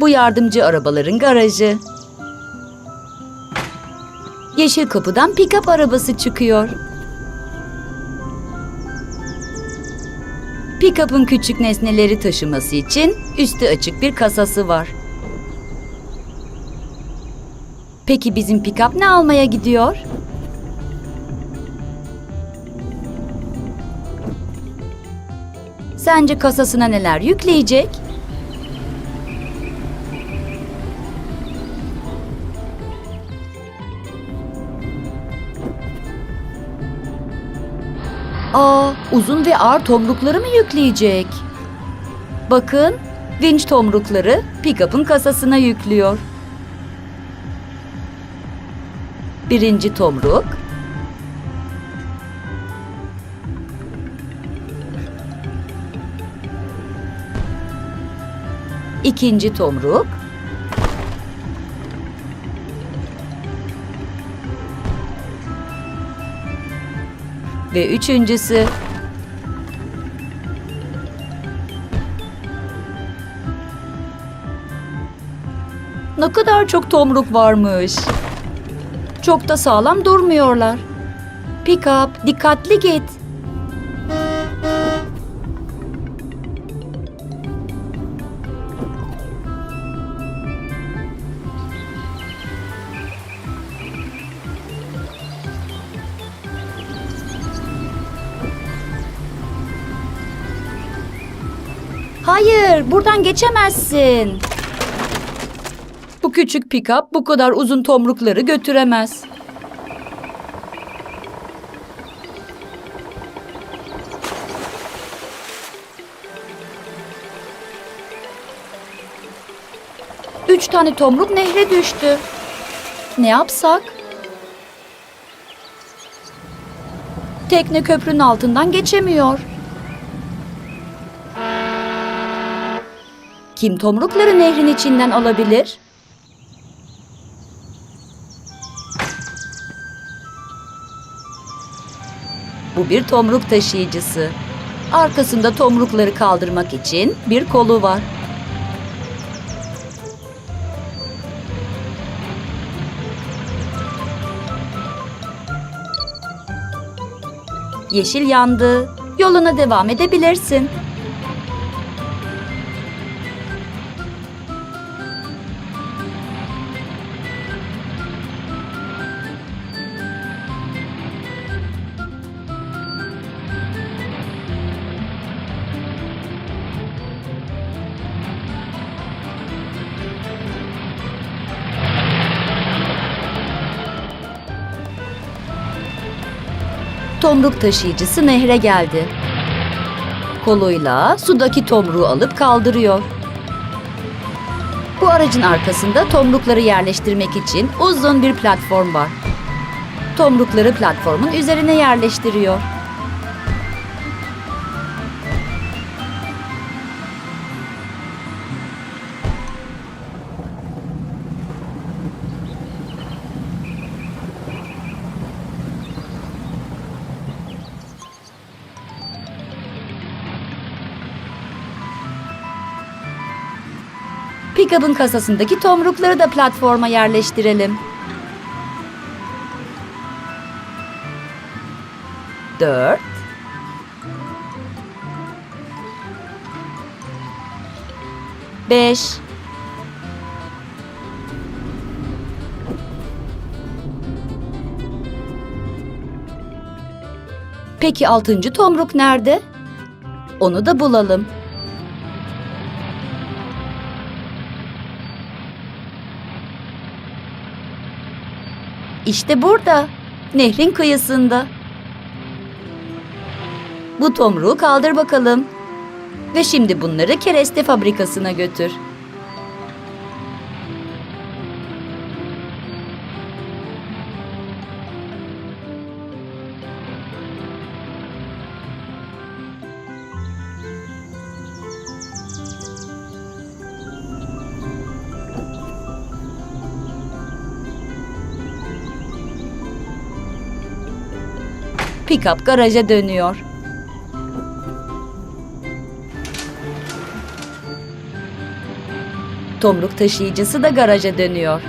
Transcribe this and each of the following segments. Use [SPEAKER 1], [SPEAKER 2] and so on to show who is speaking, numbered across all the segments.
[SPEAKER 1] Bu yardımcı arabaların garajı. Yeşil kapıdan pick-up arabası çıkıyor. Pick-up'ın küçük nesneleri taşıması için üstü açık bir kasası var. Peki bizim pick-up ne almaya gidiyor? Sence kasasına neler yükleyecek? Aa, uzun ve ağır tomrukları mı yükleyecek? Bakın, vinç tomrukları pick-up'ın kasasına yüklüyor. Birinci tomruk, ikinci tomruk, ve üçüncüsü. Ne kadar çok tomruk varmış. Çok da sağlam durmuyorlar. Pick up, dikkatli git. Hayır, buradan geçemezsin. Bu küçük pick-up bu kadar uzun tomrukları götüremez. Üç tane tomruk nehre düştü. Ne yapsak? Tekne köprünün altından geçemiyor. Kim tomrukları nehrin içinden alabilir? Bu bir tomruk taşıyıcısı. Arkasında tomrukları kaldırmak için bir kolu var. Yeşil yandı. Yoluna devam edebilirsin. Tomruk taşıyıcısı nehre geldi. Koluyla sudaki tomruğu alıp kaldırıyor. Bu aracın arkasında tomrukları yerleştirmek için uzun bir platform var. Tomrukları platformun üzerine yerleştiriyor. Pickup'ın kasasındaki tomrukları da platforma yerleştirelim. Dört. Beş. Peki altıncı tomruk nerede? Onu da bulalım. İşte burada, nehrin kıyısında. Bu tomruğu kaldır bakalım. Ve şimdi bunları kereste fabrikasına götür. Pickup garaja dönüyor. Tomruk taşıyıcısı da garaja dönüyor.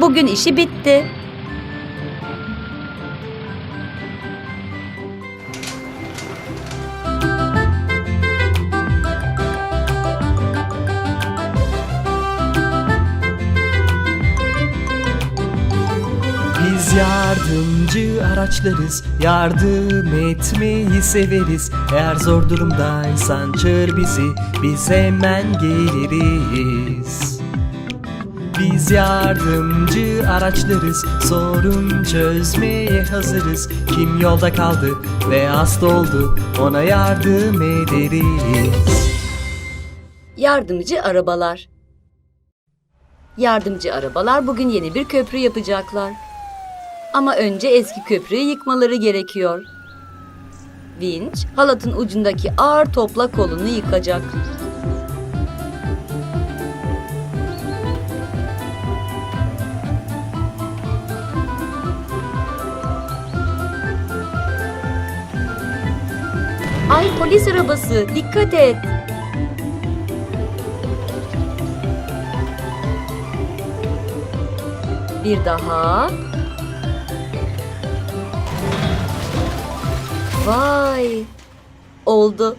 [SPEAKER 1] Bugün işi bitti.
[SPEAKER 2] Araçlarız, yardım etmeyi severiz. Eğer zor durumdaysan çağır bizi, biz hemen geliriz. Biz yardımcı araçlarız, sorun çözmeye hazırız. Kim yolda kaldı ve hasta oldu, ona yardım ederiz.
[SPEAKER 1] Yardımcı arabalar. Yardımcı arabalar bugün yeni bir köprü yapacaklar. Ama önce eski köprüyü yıkmaları gerekiyor. Vinç, halatın ucundaki ağır topla kolunu yıkacak. Ay polis arabası, dikkat et. Bir daha. Vay! Oldu.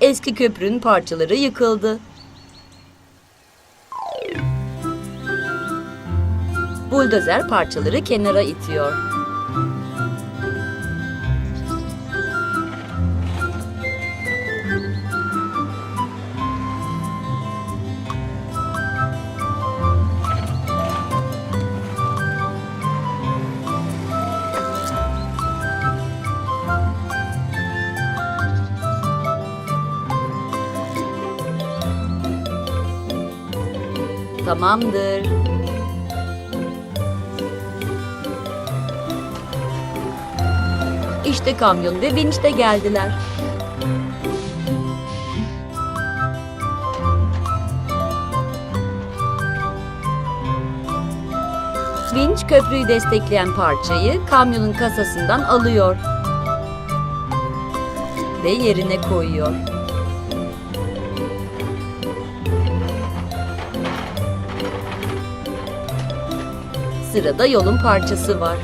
[SPEAKER 1] Eski köprünün parçaları yıkıldı. Buldozer parçaları kenara itiyor. Tamamdır. İşte kamyon ve vinç de geldiler. Vinç köprüyü destekleyen parçayı kamyonun kasasından alıyor ve yerine koyuyor. Sırada yolun parçası var.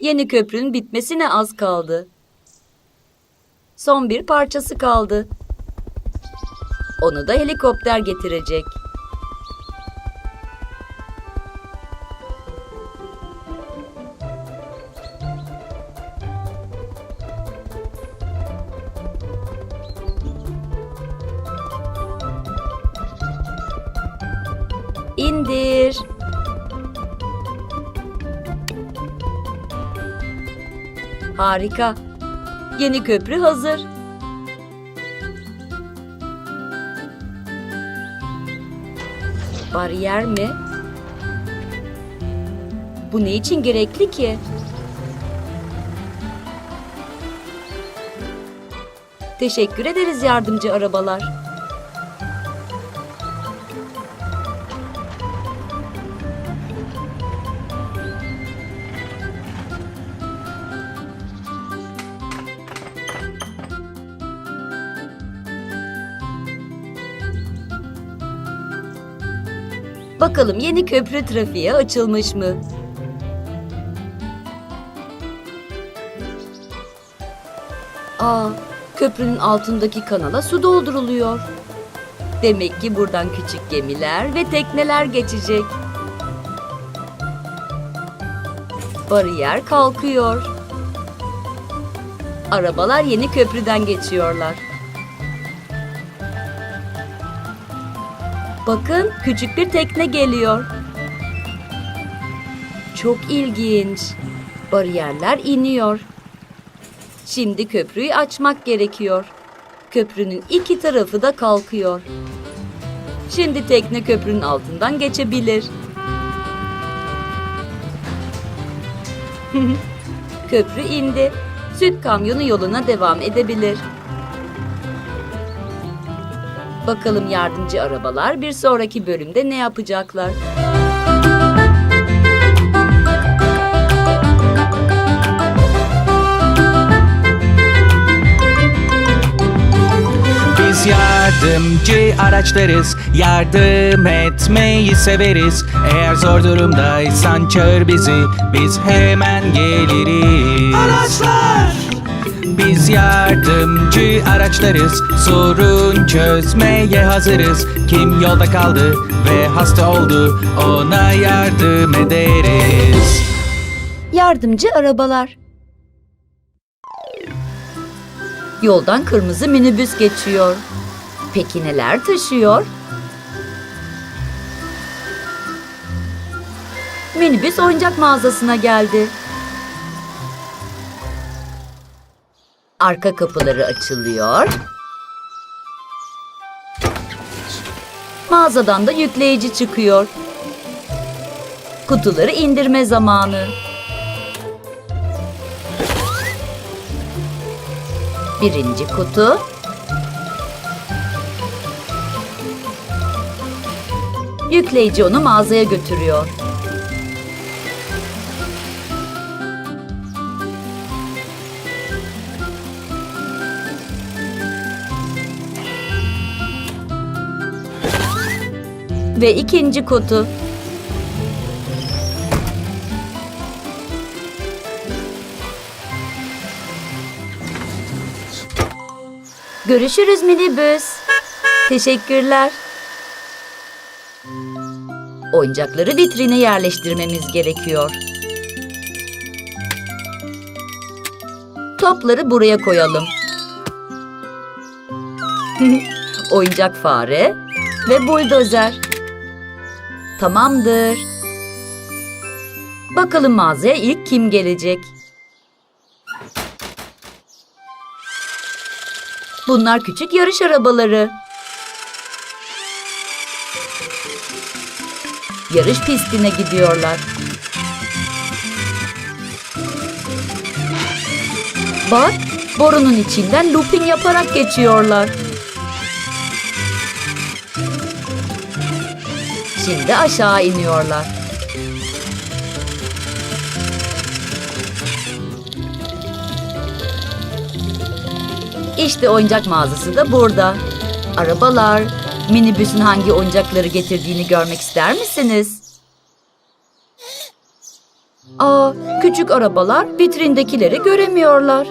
[SPEAKER 1] Yeni köprünün bitmesine az kaldı. Son bir parçası kaldı. Onu da helikopter getirecek. Harika. Yeni köprü hazır. Bariyer mi? Bu ne için gerekli ki? Teşekkür ederiz yardımcı arabalar. Bakalım yeni köprü trafiğe açılmış mı? Aa, köprünün altındaki kanala su dolduruluyor. Demek ki buradan küçük gemiler ve tekneler geçecek. Bariyer kalkıyor. Arabalar yeni köprüden geçiyorlar. Bakın küçük bir tekne geliyor. Çok ilginç. Bariyerler iniyor. Şimdi köprüyü açmak gerekiyor. Köprünün iki tarafı da kalkıyor. Şimdi tekne köprünün altından geçebilir. Köprü indi. Süt kamyonu yoluna devam edebilir. Bakalım yardımcı arabalar bir sonraki bölümde ne yapacaklar?
[SPEAKER 3] Biz yardımcı araçlarız, yardım etmeyi severiz. Eğer zor durumdaysan çağır bizi, biz hemen geliriz. Araçlar! Biz yardımcı araçlarız, sorun çözmeye hazırız. Kim yolda kaldı ve hasta oldu, ona yardım ederiz.
[SPEAKER 1] Yardımcı arabalar. Yoldan kırmızı minibüs geçiyor. Peki neler taşıyor? Minibüs oyuncak mağazasına geldi. Arka kapıları açılıyor. Mağazadan da yükleyici çıkıyor. Kutuları indirme zamanı. Birinci kutu. Yükleyici onu mağazaya götürüyor. Ve ikinci kutu. Görüşürüz minibüs. Teşekkürler. Oyuncakları vitrine yerleştirmemiz gerekiyor. Topları buraya koyalım. Oyuncak fare ve buldozer. Tamamdır. Bakalım mağazaya ilk kim gelecek? Bunlar küçük yarış arabaları. Yarış pistine gidiyorlar. Bak, borunun içinden looping yaparak geçiyorlar. Şimdi aşağı iniyorlar. İşte oyuncak mağazası da burada. Arabalar, minibüsün hangi oyuncakları getirdiğini görmek ister misiniz? Aa, küçük arabalar vitrindekileri göremiyorlar.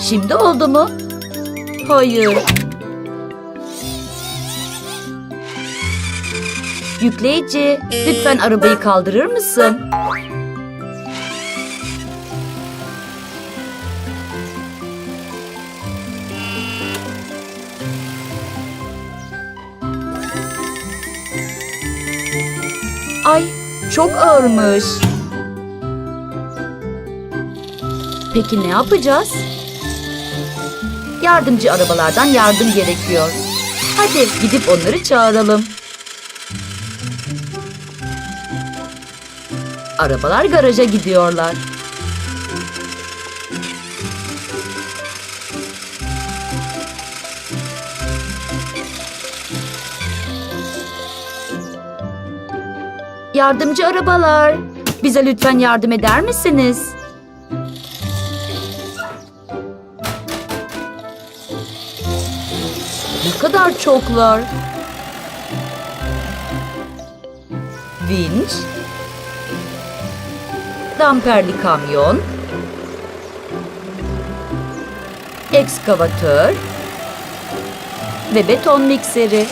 [SPEAKER 1] Şimdi oldu mu? Hayır. Yükleyici, lütfen arabayı kaldırır mısın? Ay, çok ağırmış. Peki ne yapacağız? Yardımcı arabalardan yardım gerekiyor. Hadi gidip onları çağıralım. Arabalar garaja gidiyorlar. Yardımcı arabalar, bize lütfen yardım eder misiniz? Kadar çoklar. Vinç, damperli kamyon, ekskavatör ve beton mikseri.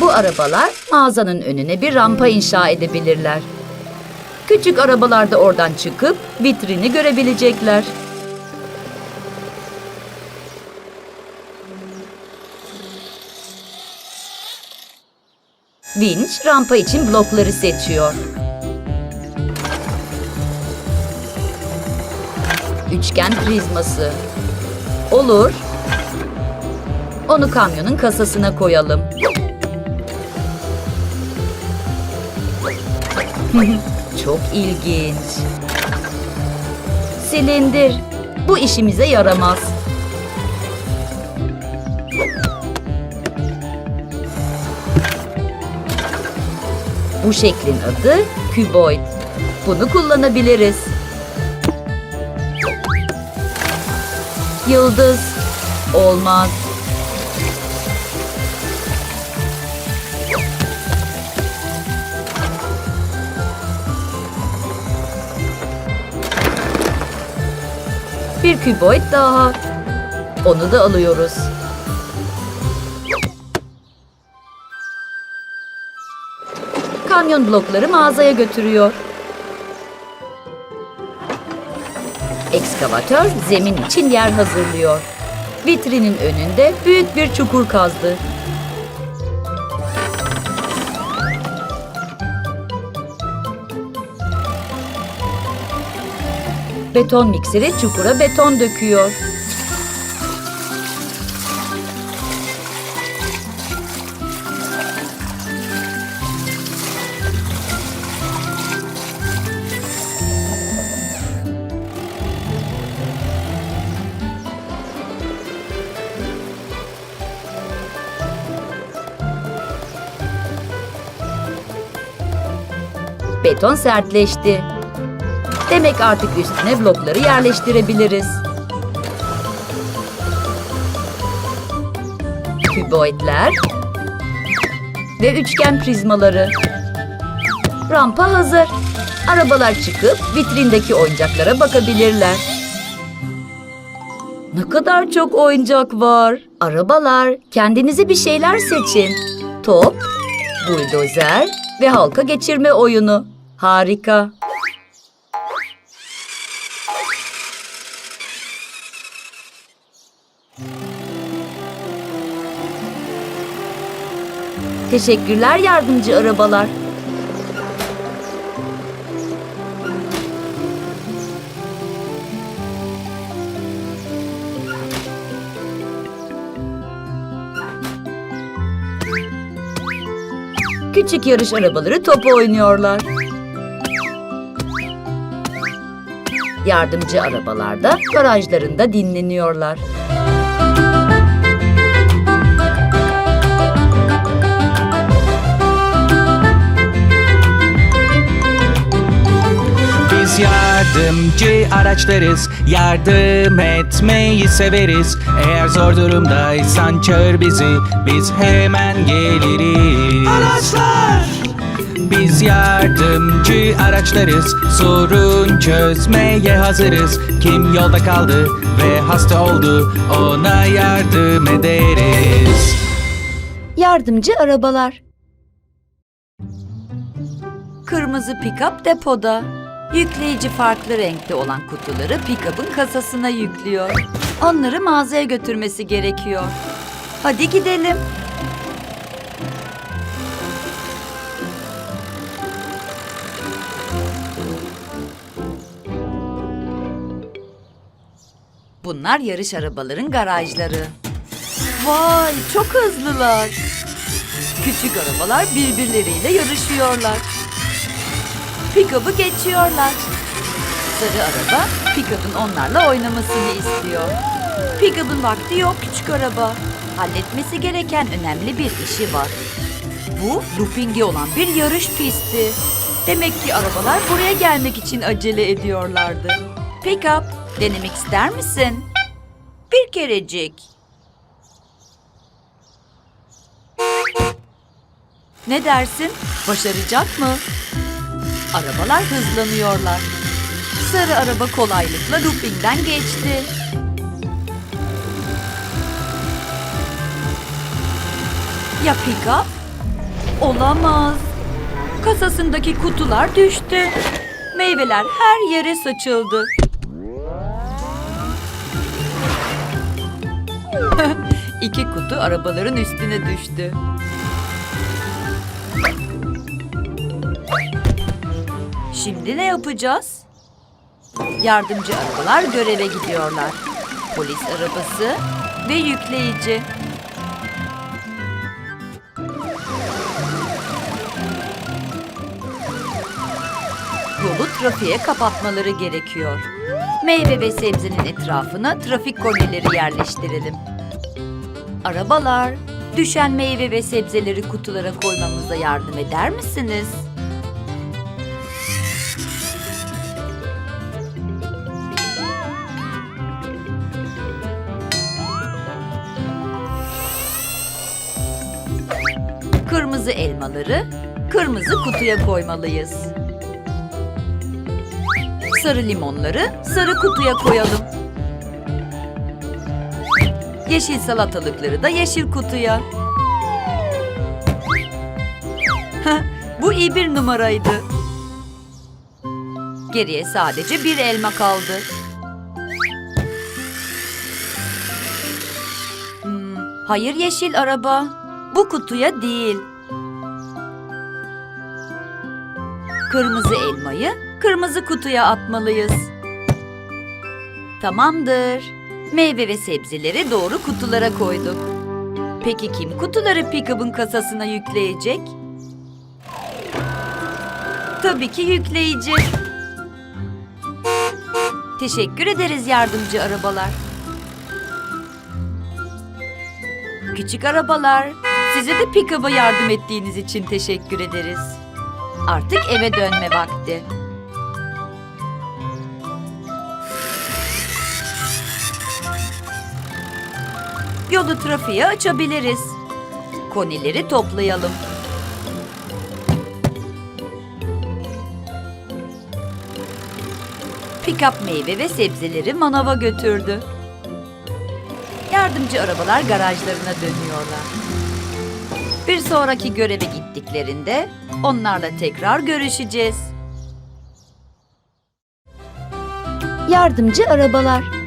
[SPEAKER 1] Bu arabalar mağazanın önüne bir rampa inşa edebilirler. Küçük arabalar da oradan çıkıp vitrini görebilecekler. Vinç rampa için blokları seçiyor. Üçgen prizması. Olur. Onu kamyonun kasasına koyalım. Çok ilginç. Silindir. Bu işimize yaramaz. Bu şeklin adı küboid. Bunu kullanabiliriz. Yıldız. Olmaz. Bir küboid daha. Onu da alıyoruz. Kamyon blokları mağazaya götürüyor. Ekskavatör zemin için yer hazırlıyor. Vitrinin önünde büyük bir çukur kazdı. Beton mikseri çukura beton döküyor. Beton sertleşti. Demek artık üstüne blokları yerleştirebiliriz. Küboidler ve üçgen prizmaları. Rampa hazır. Arabalar çıkıp vitrindeki oyuncaklara bakabilirler. Ne kadar çok oyuncak var. Arabalar, kendinize bir şeyler seçin. Top, buldozer ve halka geçirme oyunu. Harika. Teşekkürler yardımcı arabalar. Küçük yarış arabaları top oynuyorlar. Yardımcı arabalar da garajlarında dinleniyorlar.
[SPEAKER 3] Biz yardımcı araçlarız Yardım etmeyi severiz. Eğer zor durumdaysan çağır bizi Biz hemen geliriz. Araçlar Biz yardımcı araçlarız Sorun çözmeye hazırız Kim yolda kaldı ve hasta oldu Ona yardım ederiz
[SPEAKER 1] Yardımcı arabalar. Kırmızı pikap depoda. Yükleyici farklı renkte olan kutuları pikapın kasasına yüklüyor. Onları mağazaya götürmesi gerekiyor. Hadi gidelim. Bunlar yarış arabaların garajları. Vay çok hızlılar. Küçük arabalar birbirleriyle yarışıyorlar. Pick-up'ı geçiyorlar. Sarı araba pick-up'ın onlarla oynamasını istiyor. Pick-up'ın vakti yok küçük araba. Halletmesi gereken önemli bir işi var. Bu loopingi olan bir yarış pisti. Demek ki arabalar buraya gelmek için acele ediyorlardı. Pick-up denemek ister misin? Bir kerecik. Ne dersin? Başaracak mı? Arabalar hızlanıyorlar. Sarı araba kolaylıkla loopingden geçti. Ya pick-up? Olamaz. Kasasındaki kutular düştü. Meyveler her yere saçıldı. İki kutu arabaların üstüne düştü. Şimdi ne yapacağız? Yardımcı arabalar göreve gidiyorlar. Polis arabası ve yükleyici. Yolu trafiğe kapatmaları gerekiyor. Meyve ve sebzenin etrafına trafik konileri yerleştirelim. Arabalar, düşen meyve ve sebzeleri kutulara koymamıza yardım eder misiniz? Kırmızı elmaları kırmızı kutuya koymalıyız. Sarı limonları sarı kutuya koyalım. Yeşil salatalıkları da yeşil kutuya. Bu iyi bir numaraydı. Geriye sadece bir elma kaldı. Hmm, hayır yeşil araba. Bu kutuya değil. Kırmızı elmayı kırmızı kutuya atmalıyız. Tamamdır. Meyve ve sebzeleri doğru kutulara koyduk. Peki kim kutuları pick-up'ın kasasına yükleyecek? Tabii ki yükleyici. Teşekkür ederiz yardımcı arabalar. Küçük arabalar, size de pick-up'a yardım ettiğiniz için teşekkür ederiz. Artık eve dönme vakti. Yolu trafiğe açabiliriz. Konileri toplayalım. Pikap meyve ve sebzeleri manava götürdü. Yardımcı arabalar garajlarına dönüyorlar. Bir sonraki göreve gittiklerinde onlarla tekrar görüşeceğiz.
[SPEAKER 4] Yardımcı arabalar.